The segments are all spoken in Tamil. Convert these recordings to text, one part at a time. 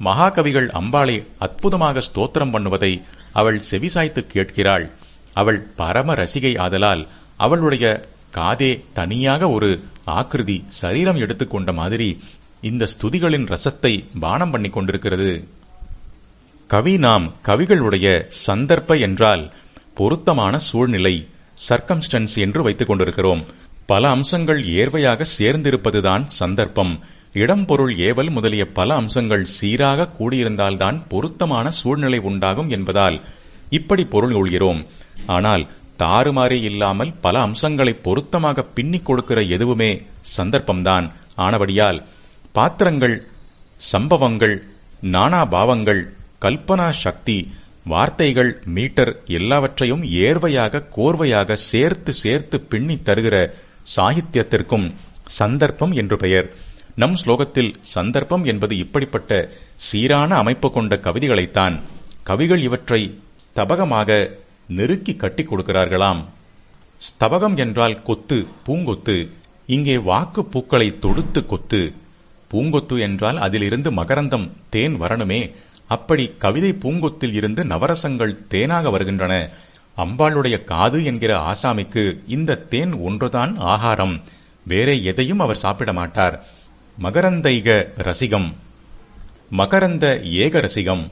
மகாகவிகள் அம்பாளை அற்புதமாக ஸ்தோத்திரம் பண்ணுவதை அவள் செவிசாய்த்து கேட்கிறாள். அவள் பரம ரசிகை ஆதலால் அவளுடைய காதே தனியாக ஒரு ஆக்கிருதி சரீரம் எடுத்துக்கொண்ட மாதிரி இந்த ஸ்துதிகளின் ரசத்தை பானம் பண்ணி கொண்டிருக்கிறது. கவி நாம் கவிகளுடைய சந்தர்ப்ப என்றால் பொருத்தமான சூழ்நிலை சர்க்கம்ஸ்டன்ஸ் என்று வைத்துக் கொண்டிருக்கிறோம். பல அம்சங்கள் ஏர்வையாக சேர்ந்திருப்பதுதான் சந்தர்ப்பம். இடம் பொருள் ஏவல் முதலிய பல அம்சங்கள் சீராக கூடியிருந்தால்தான் பொருத்தமான சூழ்நிலை உண்டாகும் என்பதால் இப்படி பொருள் கொள்கிறோம் ஆனால் தாறுமாறே இல்லாமல் பல அம்சங்களை பொருத்தமாக பின்னிக் கொடுக்கிற எதுவுமே சந்தர்ப்பம்தான். ஆனபடியால் பாத்திரங்கள் சம்பவங்கள் நானா பாவங்கள் கல்பனா சக்தி வார்த்தைகள் மீட்டர் எல்லாவற்றையும் ஏர்வையாக கோர்வையாக சேர்த்து சேர்த்து பின்னி தருகிற சாகித்யத்திற்கும் சந்தர்ப்பம் என்று பெயர். நம் ஸ்லோகத்தில் சந்தர்ப்பம் என்பது இப்படிப்பட்ட சீரான அமைப்பு கொண்ட கவிதைகளைத்தான் கவிகள் இவற்றை தபகமாக நெருக்கி கட்டிக் கொடுக்கிறார்களாம். ஸ்தபகம் என்றால் கொத்து பூங்கொத்து. இங்கே வாக்கு பூக்களை தொடுத்து கொத்து. பூங்கொத்து என்றால் அதிலிருந்து மகரந்தம் தேன் வரணுமே. அப்படி கவிதை பூங்கொத்தில் இருந்து நவரசங்கள் தேனாக வருகின்றன. அம்பாளுடைய காது என்கிற ஆசாமிக்கு இந்த தேன் ஒன்றுதான் ஆகாரம். வேற எதையும் அவர் சாப்பிட மாட்டார். மகரந்தைக ரசிகம். மகரந்த ஏக ரசிகம்.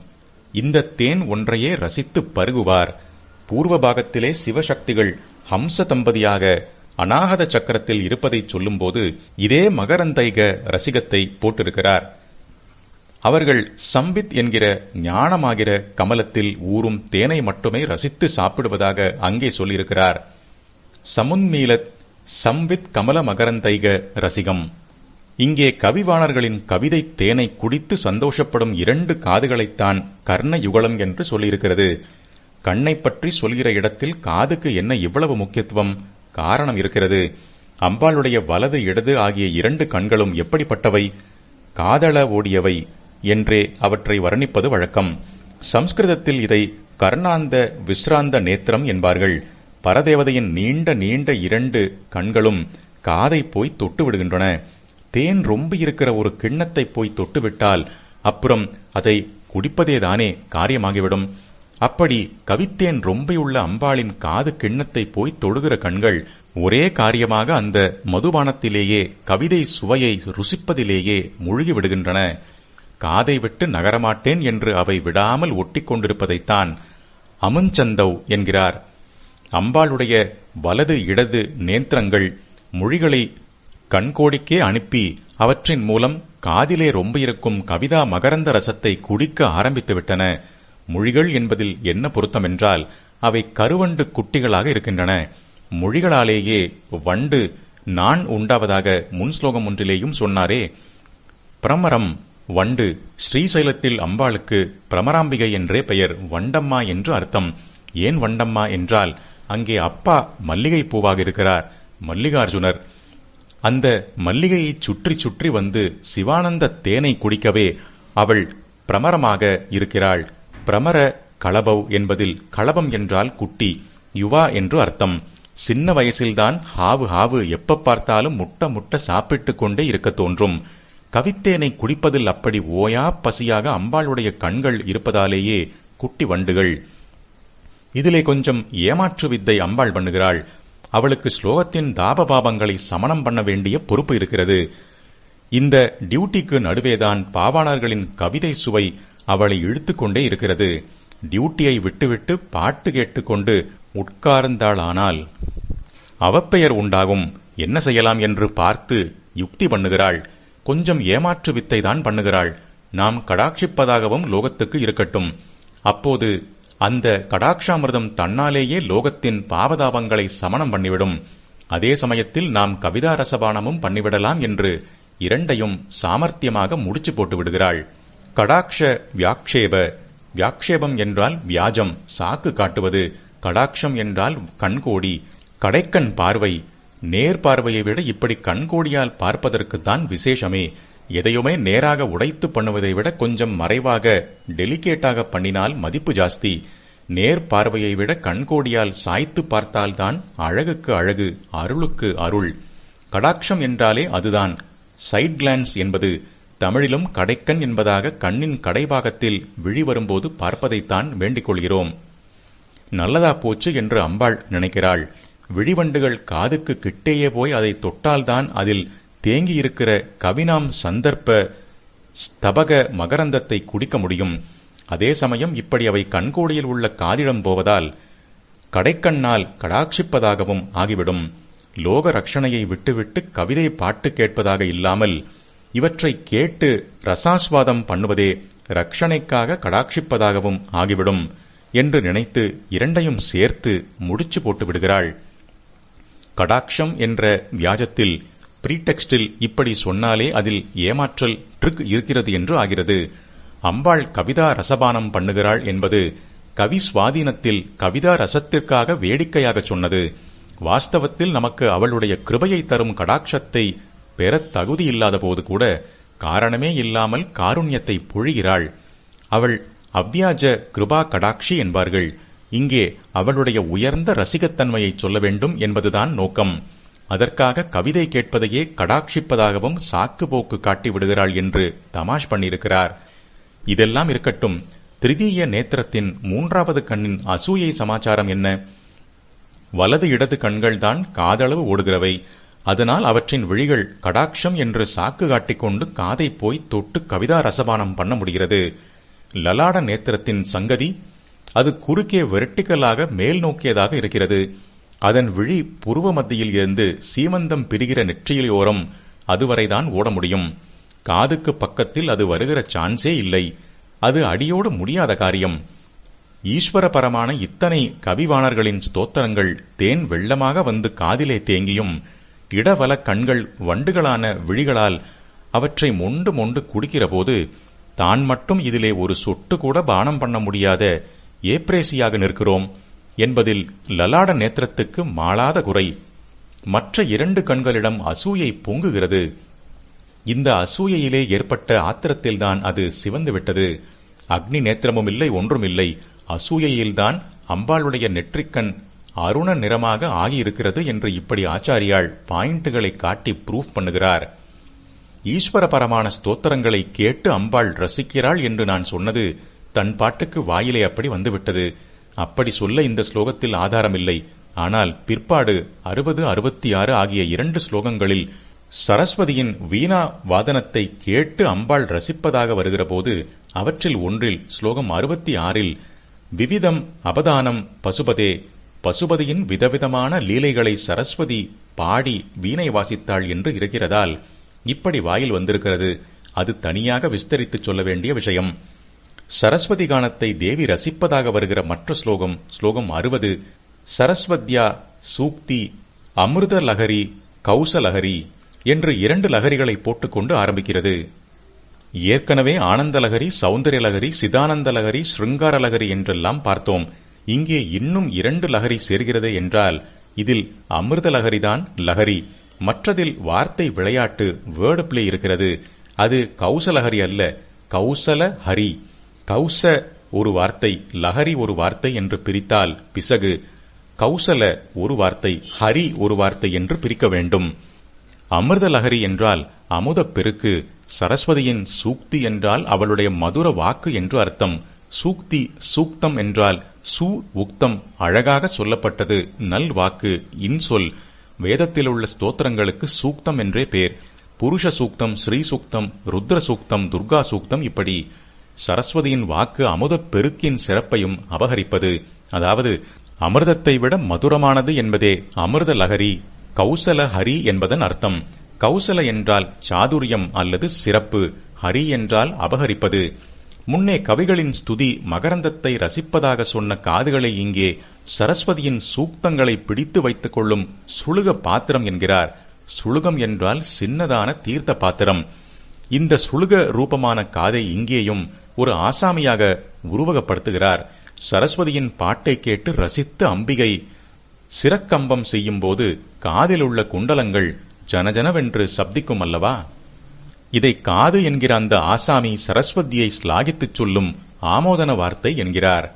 இந்த தேன் ஒன்றையே ரசித்து பருகுவார். பூர்வ பாகத்திலே சிவசக்திகள் ஹம்ச தம்பதியாக அநாகத சக்கரத்தில் இருப்பதை சொல்லும்போது இதே மகரந்தைக ரசிகத்தை போட்டிருக்கிறார். அவர்கள் சம்பித் என்கிற ஞானமாகிற கமலத்தில் ஊறும் தேனை மட்டுமே ரசித்து சாப்பிடுவதாக அங்கே சொல்லியிருக்கிறார். சமுன்மீலத் சம்வித் கமல மகரந்தைக ரசிகம். இங்கே கவிவாணர்களின் கவிதை தேனை குடித்து சந்தோஷப்படும் இரண்டு காதுகளைத்தான் கர்ண யுகலம் என்று சொல்லியிருக்கிறது. கண்ணை பற்றி சொல்கிற இடத்தில் காதுக்கு என்ன இவ்வளவு முக்கியத்துவம்? காரணம் இருக்கிறது. அம்பாளுடைய வலது இடது ஆகிய இரண்டு கண்களும் எப்படிப்பட்டவை? காதள ஓடியவை என்றே அவற்றை வர்ணிப்பது வழக்கம். சம்ஸ்கிருதத்தில் இதை கர்ணாந்த விஸ்ராந்த நேத்திரம் என்பார்கள். பரதேவதையின் நீண்ட நீண்ட இரண்டு கண்களும் காதை போய் தொட்டு விடுகின்றன தேன் ரொம்ப இருக்கிற ஒரு கிண்ணத்தை போய் தொட்டுவிட்டால் அப்புறம் அதை குடிப்பதேதானே காரியமாகிவிடும். அப்படி கவித்தேன் ரொம்பியுள்ள அம்பாளின் காது கிண்ணத்தை போய் தொடுகிற கண்கள் ஒரே காரியமாக அந்த மதுபானத்திலேயே கவிதை சுவையை ருசிப்பதிலேயே மூழ்கிவிடுகின்றன. காதை விட்டு நகரமாட்டேன் என்று அவை விடாமல் ஒட்டிக் கொண்டிருப்பதைத்தான் அமுஞ்சந்தவ் என்கிறார். அம்பாளுடைய வலது இடது நேந்திரங்கள் மொழிகளை கண்கோடிக்கே அனுப்பி அவற்றின் மூலம் காதிலே ரொம்ப இருக்கும் கவிதா மகரந்த ரசத்தை குடிக்க ஆரம்பித்துவிட்டன. மொழிகள் என்பதில் என்ன பொருத்தமென்றால் அவை கருவண்டு குட்டிகளாக இருக்கின்றன. மொழிகளாலேயே வண்டு நான் உண்டாவதாக முன் ஸ்லோகம் ஒன்றிலேயும் சொன்னாரே. பிரமரம் வண்டு ஸ்ரீசைலத்தில் அம்பாளுக்கு பிரமராம்பிகை என்றே பெயர் வண்டம்மா என்று அர்த்தம். ஏன் வண்டம்மா என்றால் அங்கே அப்பா மல்லிகை பூவாக இருக்கிறார். மல்லிகார்ஜுனர் அந்த மல்லிகையைச் சுற்றி சுற்றி வந்து சிவானந்த தேனை குடிக்கவே அவள் பிரமரமாக இருக்கிறாள். பிரமர களபவ் என்பதில் களபம் என்றால் குட்டி யுவா என்று அர்த்தம். சின்ன வயசில்தான் ஹாவு ஹாவு எப்ப பார்த்தாலும் முட்ட முட்ட சாப்பிட்டு கொண்டே இருக்க தோன்றும். கவித்தேனை குடிப்பதில் அப்படி ஓயா பசியாக அம்பாளுடைய கண்கள் இருப்பதாலேயே குட்டி வண்டுகள். இதிலே கொஞ்சம் ஏமாற்று வித்தை அம்பாள் பண்ணுகிறாள். அவளுக்கு ஸ்லோகத்தின் தாபபாபங்களை சமணம் பண்ண வேண்டிய பொறுப்பு இருக்கிறது. இந்த டியூட்டிக்கு நடுவேதான் பாவாளர்களின் கவிதை சுவை அவளை இழுத்துக்கொண்டே இருக்கிறது. டியூட்டியை விட்டுவிட்டு பாட்டு கேட்டுக்கொண்டு உட்கார்ந்தாளானால் அவப்பெயர் உண்டாகும். என்ன செய்யலாம் என்று பார்த்து யுக்தி பண்ணுகிறாள். கொஞ்சம் ஏமாற்று வித்தை தான் பண்ணுகிறாள். நாம் கடாட்சிப்பதாகவும் லோகத்துக்கு இருக்கட்டும். அப்போது அந்த கடாட்சாமிர்தம் தன்னாலேயே லோகத்தின் பாவதாபங்களை சமணம் பண்ணிவிடும். அதே சமயத்தில் நாம் கவிதா ரசபானமும் பண்ணிவிடலாம் என்று இரண்டையும் சாமர்த்தியமாக முடிச்சு போட்டு விடுகிறாள். கடாட்ச வியாக்ஷேப வியாக்ஷேபம் என்றால் வியாஜம் சாக்கு காட்டுவது கடாட்சம் என்றால் கண்கோடி கடைக்கண் பார்வை நேர் பார்வையை விட இப்படி கண்கோடியால் பார்ப்பதற்குத்தான் விசேஷமே. எதையுமே நேராக உடைத்து பண்ணுவதை விட கொஞ்சம் மறைவாக டெலிகேட்டாக பண்ணினால் மதிப்பு ஜாஸ்தி. நேர் பார்வையை விட கண்கோடியால் சாய்த்து பார்த்தால்தான் அழகுக்கு அழகு அருளுக்கு அருள். கடாட்சம் என்றாலே அதுதான். சைட் கிளான்ஸ் என்பது தமிழிலும் கடைக்கண் என்பதாக கண்ணின் கடைபாகத்தில் விழி வரும்போது பார்ப்பதைத்தான் வேண்டிக் கொள்கிறோம். நல்லதா போச்சு என்று அம்பாள் நினைக்கிறாள். விழிவண்டுகள் காதுக்கு கிட்டேயே போய் அதை தொட்டால்தான் அதில் தேங்கியிருக்கிற கவினாம் சந்தர்ப்ப ஸ்தபக மகரந்தத்தை குடிக்க முடியும். அதே சமயம் இப்படி அவை கண்கோடியில் உள்ள காலிடம் போவதால் கடைக்கண்ணால் கடாட்சிப்பதாகவும் ஆகிவிடும். லோக ரட்சணையை விட்டுவிட்டு கவிதை பாட்டு கேட்பதாக இல்லாமல் இவற்றை கேட்டு ரசாஸ்வாதம் பண்ணுவதே ரட்சணைக்காக கடாட்சிப்பதாகவும் ஆகிவிடும் என்று நினைத்து இரண்டையும் சேர்த்து முடிச்சு போட்டு விடுகிறாள் கடாட்சம் என்ற வியாஜத்தில் ப்ரீடெக்ஸ்டில் இப்படி சொன்னாலே அதில் ஏமாற்றல் ட்ரிக் இருக்கிறது என்று ஆகிறது. அம்பாள் கவிதா ரசபானம் பண்ணுகிறாள் என்பது கவி சுவாதீனத்தில் கவிதா ரசத்திற்காக வேடிக்கையாக சொன்னது. வாஸ்தவத்தில் நமக்கு அவளுடைய கிருபையை தரும் கடாட்சத்தை பெறத் தகுதியில்லாத போது கூட காரணமே இல்லாமல் காருண்யத்தை பொழிகிறாள். அவள் அவ்வியாஜ கிருபா கடாட்சி என்பார்கள். இங்கே அவளுடைய உயர்ந்த ரசிகத்தன்மையை சொல்ல வேண்டும் என்பதுதான் நோக்கம். அதற்காக கவிதை கேட்பதையே கடாட்சிப்பதாகவும் சாக்கு போக்கு காட்டி விடுகிறாள் என்று தமாஷ் பண்ணியிருக்கிறார். இதெல்லாம் இருக்கட்டும் திருதீய நேத்திரத்தின் மூன்றாவது கண்ணின் அசூயை சமாச்சாரம் என்ன? வலது இடது கண்கள்தான் காதளவு ஓடுகிறவை. அதனால் அவற்றின் விழிகள் கடாட்சம் என்று சாக்கு காட்டிக்கொண்டு காதை போய் தொட்டு கவிதா ரசபானம் பண்ண முடிகிறது. லலாட நேத்திரத்தின் சங்கதி அது குறுக்கே வெர்டிக்கலாக மேல் நோக்கியதாக இருக்கிறது. அதன் விழி புருவ மத்தியில் இருந்து சீமந்தம் பிரிகிற நெற்றியிலோரம் அதுவரைதான் ஓட முடியும். காதுக்கு பக்கத்தில் அது வருகிற சான்ஸே இல்லை. அது அடியோடு முடியாத காரியம். ஈஸ்வரபரமான இத்தனை கவிவாணர்களின் ஸ்தோத்திரங்கள் தேன் வெள்ளமாக வந்து காதிலே தேங்கியும் இடவல கண்கள் வண்டுகளான விழிகளால் அவற்றை மொண்டு மொண்டு குடிக்கிறபோது தான் மட்டும் இதிலே ஒரு சொட்டு கூட பானம் பண்ண முடியாத ஏப்ரேசியாக நிற்கிறோம். என்பதில் லலாட நேத்திரத்துக்கு மாளாத குறை. மற்ற இரண்டு கண்களிடம் அசூயை பொங்குகிறது. இந்த அசூயையிலே ஏற்பட்ட ஆத்திரத்தில்தான் அது சிவந்துவிட்டது. அக்னி நேத்திரமும் இல்லை ஒன்றுமில்லை. அசூயையில்தான் அம்பாளுடைய நெற்றிக்கண் அருண நிறமாக ஆகியிருக்கிறது என்று இப்படி ஆச்சாரியால் பாயிண்ட்டுகளை காட்டி ப்ரூஃப் பண்ணுகிறார். ஈஸ்வரபரமான ஸ்தோத்திரங்களை கேட்டு அம்பாள் ரசிக்கிறாள் என்று நான் சொன்னது தன் பாட்டுக்கு வாயிலே அப்படி வந்துவிட்டது. அப்படி சொல்ல இந்த ஸ்லோகத்தில் ஆதாரமில்லை. ஆனால் பிற்பாடு அறுபது அறுபத்தி ஆறு ஆகிய இரண்டு ஸ்லோகங்களில் சரஸ்வதியின் வீணா வாதனத்தை கேட்டு அம்பாள் ரசிப்பதாக வருகிறபோது அவற்றில் ஒன்றில் ஸ்லோகம் அறுபத்தி ஆறில் விவிதம் அபதானம் பசுபதே பசுபதியின் விதவிதமான லீலைகளை சரஸ்வதி பாடி வீணை வாசித்தாள் என்று இருக்கிறதால் இப்படி வாயில் வந்திருக்கிறது. அது தனியாக விஸ்தரித்துச் சொல்ல வேண்டிய விஷயம். சரஸ்வதி கானத்தை தேவி ரசிப்பதாக வருகிற மற்ற ஸ்லோகம் ஸ்லோகம் அறுபது சரஸ்வத்யா சூக்தி அமிர்த லகரி கௌசலகரி என்று இரண்டு லகரிகளை போட்டுக்கொண்டு ஆரம்பிக்கிறது. ஏற்கனவே ஆனந்த லகரி சௌந்தர்ய லகரி சிதானந்த லகரி ஸ்ருங்கார லகரி என்றெல்லாம் பார்த்தோம். இங்கே இன்னும் இரண்டு லகரி சேர்கிறது என்றால் இதில் அமிர்த லகரிதான் லகரி மற்றதில் வார்த்தை விளையாட்டு வேர்டு பிளே இருக்கிறது. அது கௌசலஹரி அல்ல கௌசல ஹரி கௌச ஒரு வார்த்தை லஹரி ஒரு வார்த்தை என்று பிரித்தால் பிசகு. கௌசல ஒரு வார்த்தை ஹரி ஒரு வார்த்தை என்று பிரிக்க வேண்டும். அமிர்த லஹரி என்றால் அமுதப் பெருக்கு சரஸ்வதியின் சூக்தி என்றால் அவளுடைய மதுர வாக்கு என்று அர்த்தம். சூக்தி சூக்தம் என்றால் சு உக்தம் அழகாக சொல்லப்பட்டது நல் வாக்கு இன்சொல் வேதத்தில் உள்ள ஸ்தோத்திரங்களுக்கு சூக்தம் என்றே பேர். புருஷ சூக்தம் ஸ்ரீ சூக்தம் ருத்ர சூக்தம் துர்கா சூக்தம் இப்படி. சரஸ்வதியின் வாக்கு அமுதப் பெருக்கின் சிறப்பையும் அபகரிப்பது அதாவது அமிர்தத்தை விட மதுரமானது என்பதே அமிர்த லகரி கௌசல ஹரி என்பதன் அர்த்தம். கௌசல என்றால் சாதுரியம் அல்லது சிறப்பு ஹரி என்றால் அபகரிப்பது. முன்னே கவிகளின் ஸ்துதி மகரந்தத்தை ரசிப்பதாக சொன்ன காதுகளை இங்கே சரஸ்வதியின் சூக்தங்களை பிடித்து வைத்துக் கொள்ளும் சுழுக பாத்திரம் என்கிறார். சுழுகம் என்றால் சின்னதான தீர்த்த பாத்திரம். இந்த சுழுக ரூபமான காதை இங்கேயும் ஒரு ஆசாமியாக உருவகப்படுத்துகிறார். சரஸ்வதியின் பாட்டை கேட்டு ரசித்து அம்பிகை சிறக்கம்பம் செய்யும்போது காதில் உள்ள குண்டலங்கள் ஜனஜனவென்று சப்திக்கும் அல்லவா? இதை காது என்கிற அந்த ஆசாமி சரஸ்வதியை ஸ்லாகித்துச் சொல்லும் ஆமோதன வார்த்தை என்கிறார்.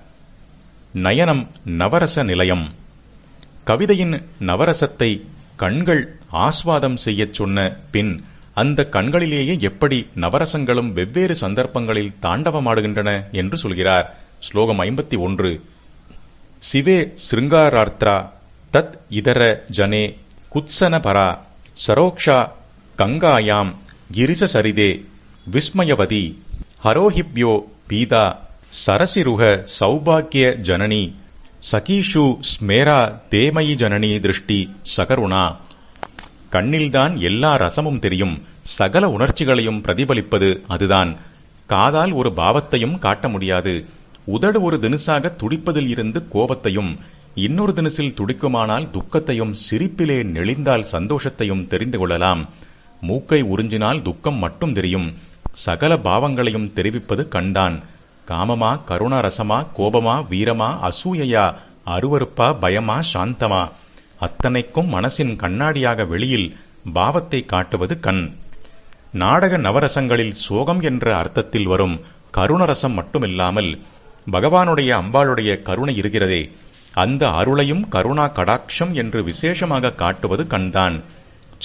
நயனம் நவரச நிலையம். கவிதையின் நவரசத்தை கண்கள் ஆஸ்வாதம் செய்யச் சொன்ன பின் அந்த கண்களிலேயே எப்படி நவரசங்களும் வெவ்வேறு சந்தர்ப்பங்களில் தாண்டவமாடுகின்றன என்று சொல்கிறார். ஸ்லோகம் ஐம்பத்தி ஒன்று. சிவே சிருங்காரார்த்ரா தத் இதர ஜனே குத்சனபரா சரோக்ஷா கங்காயாம் கிரிச சரிதே விஸ்மயவதி ஹரோஹிப்யோ பீதா சரசிருக சௌபாக்கிய ஜனனி சகீஷு ஸ்மேரா தேமயி ஜனனி திருஷ்டி சகருணா. கண்ணில்தான் எல்லா ரசமும் தெரியும். சகல உணர்ச்சிகளையும் பிரதிபலிப்பது அதுதான். காதால் ஒரு பாவத்தையும் காட்ட முடியாது. உதடு ஒரு தினுசாக துடிப்பதில் இருந்து கோபத்தையும் இன்னொரு தினசில் துடிக்குமானால் துக்கத்தையும் சிரிப்பிலே நெளிந்தால் சந்தோஷத்தையும் தெரிந்து கொள்ளலாம். மூக்கை உறிஞ்சினால் துக்கம் மட்டும் தெரியும். சகல பாவங்களையும் தெரிவிப்பது கண்டான் காமமா கருணா ரசமா கோபமா வீரமா அசூயையா அருவருப்பா பயமா சாந்தமா. அத்தனைக்கும் மனசின் கண்ணாடியாக வெளியில் பாவத்தை காட்டுவது கண். நாடக நவரசங்களில் சோகம் என்ற அர்த்தத்தில் வரும் கருணரசம் மட்டுமில்லாமல் பகவானுடைய அம்பாளுடைய கருணை இருக்கிறதே. அந்த அருளையும் கருணா கடாட்சம் என்று விசேஷமாக காட்டுவது கண்தான்.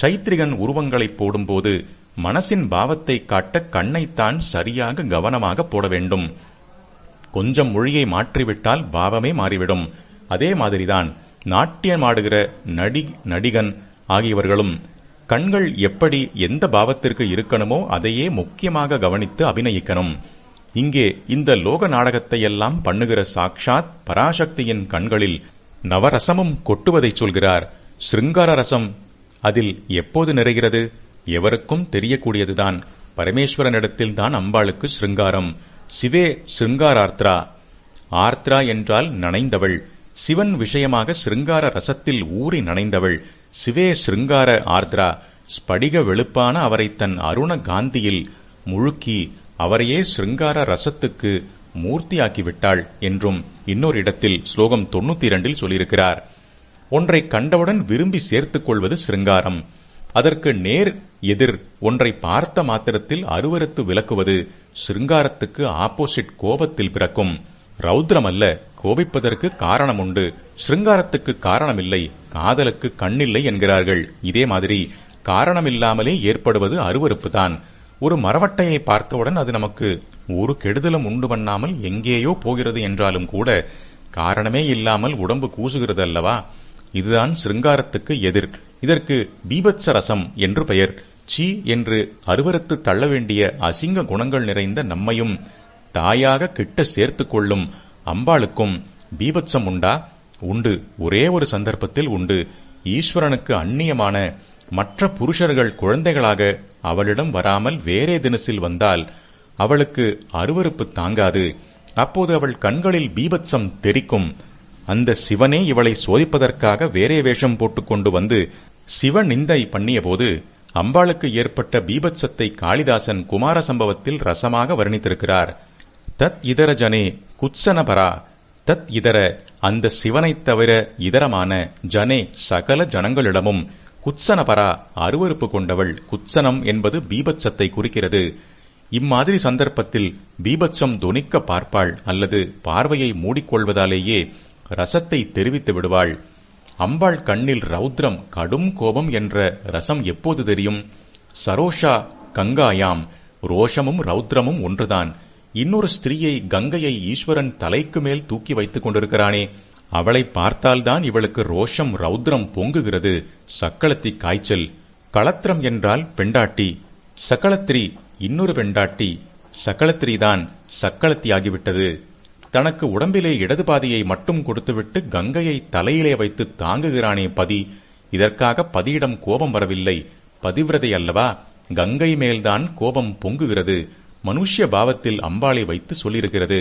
சைத்ரிகன் உருவங்களை போடும்போது மனசின் பாவத்தை காட்ட கண்ணைத்தான் சரியாக கவனமாக போட வேண்டும். கொஞ்சம் மொழியை மாற்றிவிட்டால் பாவமே மாறிவிடும். அதே மாதிரிதான் நாட்டியமாடுகிற நடி நடிகன் ஆகியவர்களும் கண்கள் எப்படி எந்த பாவத்திற்கு இருக்கணுமோ அதையே முக்கியமாக கவனித்து அபிநயிக்கணும். இங்கே இந்த லோக நாடகத்தை எல்லாம் பண்ணுகிற சாக்ஷாத் பராசக்தியின் கண்களில் நவரசமும் கொட்டுவதைச் சொல்கிறார். சிருங்கார ரசம் அதில் எப்போது நிறைகிறது? எவருக்கும் தெரியக்கூடியதுதான். பரமேஸ்வரனிடத்தில் தான் அம்பாளுக்கு சிருங்காரம். சிவே சிருங்காரார்த்ரா. ஆர்த்ரா என்றால் நனைந்தவள். சிவன் விஷயமாக சிருங்கார ரசத்தில் ஊறி நனைந்தவள். சிவே சிருங்கார ஆர்திரா ஸ்படிக வெளுப்பான அவரை தன் அருண காந்தியில் முழுக்கி அவரையே சிருங்கார ரசத்துக்கு மூர்த்தியாக்கிவிட்டாள் என்றும் இன்னொரு இடத்தில் ஸ்லோகம் தொண்ணூத்தி இரண்டில் சொல்லியிருக்கிறார். ஒன்றை கண்டவுடன் விரும்பி சேர்த்துக் கொள்வது சிருங்காரம். அதற்கு நேர் எதிர் ஒன்றை பார்த்த மாத்திரத்தில் அருவருத்து விலக்குவது சிருங்காரத்துக்கு ஆப்போசிட் கோபத்தில் பிறக்கும். ரௌத்ரமல்ல அல்ல கோபிப்பதற்கு காரணம் உண்டு சிருங்காரத்துக்கு காரணமில்லை காதலுக்கு கண்ணில்லை என்கிறார்கள். இதே மாதிரி காரணமில்லாமலே ஏற்படுவது அருவறுப்புதான் ஒரு மரவட்டையை பார்த்தவுடன் அது நமக்கு ஒரு கெடுதலும் உண்டு பண்ணாமல் எங்கேயோ போகிறது என்றாலும் கூட காரணமே இல்லாமல் உடம்பு கூசுகிறது அல்லவா இதுதான் சிருங்காரத்துக்கு எதிர். இதற்கு பீபத்ச ரசம் என்று பெயர். சி என்று அருவருத்து தள்ள வேண்டிய அசிங்க குணங்கள் நிறைந்த நம்மையும் தாயாக கிட்ட சேர்த்து கொள்ளும் அம்பாளுக்கும் பீபத்சம் உண்டா? உண்டு. ஒரே ஒரு சந்தர்ப்பத்தில் உண்டு. ஈஸ்வரனுக்கு அந்நியமான மற்ற புருஷர்கள் குழந்தைகளாக அவளிடம் வராமல் வேறே தினசில் வந்தால் அவளுக்கு அருவருப்பு தாங்காது. அப்போது அவள் கண்களில் பீபத்சம் தெரிக்கும். அந்த சிவனே இவளை சோதிப்பதற்காக வேறே வேஷம் போட்டுக்கொண்டு வந்து சிவ நிந்தை பண்ணியபோது அம்பாளுக்கு ஏற்பட்ட பீபத்சத்தை காளிதாசன் குமார சம்பவத்தில் ரசமாக வர்ணித்திருக்கிறார். தத் இதர ஜனே குத்சனபரா. தத் இதர அந்த சிவனைத் தவிர இதரமான ஜனே சகல ஜனங்களிடமும் குத்சனபரா அருவருப்பு கொண்டவள். குத்சனம் என்பது பீபத்சத்தை குறிக்கிறது. இம்மாதிரி சந்தர்ப்பத்தில் பீபத்சம் தொனிக்க பார்ப்பாள் அல்லது பார்வையை மூடிக்கொள்வதாலேயே ரசத்தை தெரிவித்து விடுவாள். அம்பாள் கண்ணில் ரௌத்ரம் கடும் கோபம் என்ற ரசம் எப்போது தெரியும்? சரோஷா கங்காயாம். ரோஷமும் ரௌத்ரமும் ஒன்றுதான். இன்னொரு ஸ்திரீயை கங்கையை ஈஸ்வரன் தலைக்கு மேல் தூக்கி வைத்துக் கொண்டிருக்கிறானே. அவளை பார்த்தால்தான் இவளுக்கு ரோஷம் ரௌத்ரம் பொங்குகிறது. சக்களத்தி காய்ச்சல். களத்திரம் என்றால் பெண்டாட்டி. சக்களத்திரி இன்னொரு பெண்டாட்டி. சக்களத்திரிதான் சக்களத்தியாகிவிட்டது தனக்கு உடம்பிலே இடது பாதியை மட்டும் கொடுத்துவிட்டு கங்கையை தலையிலே வைத்து தாங்குகிறானே பதி. இதற்காக பதியிடம் கோபம் வரவில்லை. பதிவிரதை அல்லவா? கங்கை மேல்தான் கோபம் பொங்குகிறது. மனுஷ்ய பாவத்தில் அம்பாளை வைத்து சொல்லியிருக்கிறது.